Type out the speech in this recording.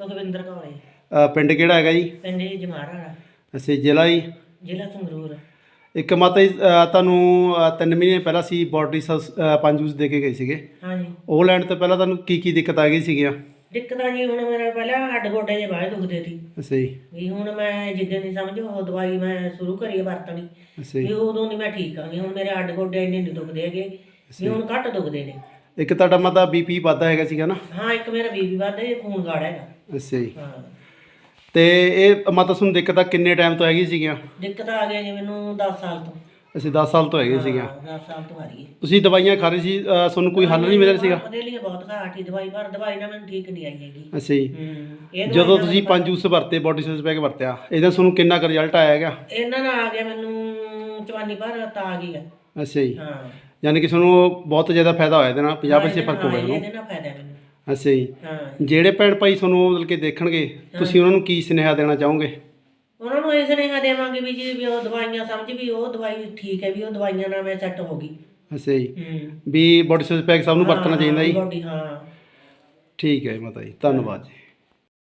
ਸੁਖਵਿੰਦਰ ਕੌਰ ਹੈ। ਪਿੰਡ ਕਿਹੜਾ ਹੈਗਾ ਜੀ? ਪਿੰਡ ਜੀ ਜਮਾਰਾ ਅਸੀਂ ਜ਼ਿਲ੍ਹਾ ਜੀ? ਜ਼ਿਲ੍ਹਾ ਸੰਗਰੂਰ। ਇੱਕ ਮਾਤਾ ਜੀ ਤੁਹਾਨੂੰ 3 ਮਹੀਨੇ ਪਹਿਲਾਂ ਸੀ ਬੋਡੀ ਪੰਜ ਜੂਸ ਦੇ ਕੇ ਗਏ ਸੀਗੇ। ਹਾਂਜੀ। ਉਹ ਲੈਣ ਤੋਂ ਪਹਿਲਾਂ ਤੁਹਾਨੂੰ ਕੀ ਕੀ ਦਿੱਕਤ ਆ ਗਈ ਸੀਗੀਆਂ? ਦਿੱਕਤਾਂ ਜੀ ਹੁਣ ਮੇਰਾ ਪਹਿਲਾਂ ਹੱਡ ਗੋਡੇ ਦੇ ਬਾਹਰ ਦੁਖਦੇ ਸੀ। ਅੱਛਾ ਜੀ। ਵੀ ਹੁਣ ਮੈਂ ਜਿੱਦਾਂ ਦੀ ਸਮਝ ਉਹ ਦਵਾਈ ਮੈਂ ਸ਼ੁਰੂ ਕਰੀ ਵਰਤਣੀ ਅੱਛਾ ਵੀ ਉਦੋਂ ਨਹੀਂ ਮੈਂ ਠੀਕ ਆ ਵੀ ਹੁਣ ਮੇਰੇ ਹੱਡ ਗੋਡੇ ਇੰਨੇ ਨਹੀਂ ਦੁਖਦੇ ਹੈਗੇ। ਵੀ ਹੁਣ ਘੱਟ ਦੁਖਦੇ ਨੇ। ਇੱਕ ਤੁਹਾਡਾ ਮਾਤਾ ਬੀਪੀ ਵੱਧਦਾ ਹੈਗਾ ਸੀਗਾ ਨਾ? ਹਾਂ ਇੱਕ ਮੇਰਾ ਬੀਬੀ ਵੱਧਦਾ ਇਹ ਖੂਨ ਗਾੜਾ ਹੈਗਾ। ਅੱਛਾ ਜੀ। ਹਾਂ। ਤੇ ਇਹ ਮਾਤਾ ਤੁਹਾਨੂੰ ਦਿੱਕਤਾਂ ਕਿੰਨੇ ਟਾਈਮ ਤੋਂ ਹੈਗੀ ਸੀਗੀਆਂ? ਦਿੱਕਤ ਆ ਗਈ ਜੀ ਮੈਨੂੰ 10 ਸਾਲ ਤੋਂ। ਅਸੀਂ 10 ਸਾਲ ਤੋਂ ਹੈਗੇ ਸੀਗੀਆਂ। 10 ਸਾਲ ਤੋਂ ਆ ਰਹੀ ਹੈ ਤੁਸੀਂ ਦਵਾਈਆਂ ਖਾ ਰਹੇ ਸੀ ਅ, ਤੁਹਾਨੂੰ ਕੋਈ ਹੱਲ ਨਹੀਂ ਮਿਲ ਰਿਹਾ ਸੀਗਾ ਉਹਦੇ ਲਈ ਬਹੁਤ ਘਾਟੀ ਦਵਾਈ ਪਰ ਦਵਾਈ ਨਾਲ ਮੈਨੂੰ ਠੀਕ ਨਹੀਂ ਆਈ ਹੈਗੀ। ਅੱਛਾ ਜੀ। ਹੂੰ ਇਹ ਦਵਾਈ ਜਦੋਂ ਨਾਲ ਤੁਸੀਂ ਪੰਜ ਜੂਸ ਵਰਤੇ ਬੋਡੀ ਸੈਸ ਪੈਕ ਵਰਤਿਆ ਇਹਦਾ ਤੁਹਾਨੂੰ ਕਿੰਨਾ ਕੁ ਰਿਜ਼ਲਟ ਆਇਆ ਹੈਗਾ? ਇਹਨਾਂ ਨਾਲ ਆ ਗਿਆ ਮੈਨੂੰ ਚਵਾਨੀ ਪਰ ਤਾਂ ਆ ਗਈ ਹੈ ਅੱਛਾ ਜੀ। ਹਾਂ। ਯਾਨੀ ਕਿ ਤੁਹਾਨੂੰ ਬਹੁਤ ਜ਼ਿਆਦਾ ਫਾਇਦਾ ਹੋਇਆ ਇਹਦੇ ਨਾਲ 50 ਪੈਸੇ ਫ਼ਰਕ ਹਾਂ, ਹੋਇਆ ਇਹਨੂੰ ਇਹਦੇ ਨਾਲ ਫਾਇਦਾ ਹੈ ਮੈਨੂੰ। ਅੱਛਾ ਜੀ ਹਾਂ। ਜਿਹੜੇ ਭੈਣ ਭਾਈ ਤੁਹਾਨੂੰ ਮਤਲਬ ਕਿ ਦੇਖਣਗੇ ਤੁਸੀਂ ਉਹਨਾਂ ਨੂੰ ਕੀ ਸੁਨੇਹਾ ਦੇਣਾ ਚਾਹੋਗੇ? ਉਹਨਾਂ ਨੂੰ ਇਹ ਸੁਨੇਹਾ ਦੇਵਾਂਗੇ ਵੀ ਜੀ ਵੀ ਉਹ ਦਵਾਈਆਂ ਸਮਝ ਵੀ ਉਹ ਦਵਾਈ ਠੀਕ ਹੈ ਵੀ ਉਹ ਦਵਾਈਆਂ ਨਾਲ ਮੈਂ ਸੈੱਟ ਹੋ ਗਈ। ਅੱਛਾ ਜੀ ਹੂੰ। ਵੀ ਬੋਡੀ ਸੈਸ ਪੈਕ ਸਭ ਨੂੰ ਵਰਤਣਾ ਚਾਹੀਦਾ ਜੀ। ਬੋਡੀ ਹਾਂ। ਠੀਕ ਹੈ ਮਾਤਾ ਜੀ ਧੰਨਵਾਦ ਜੀ।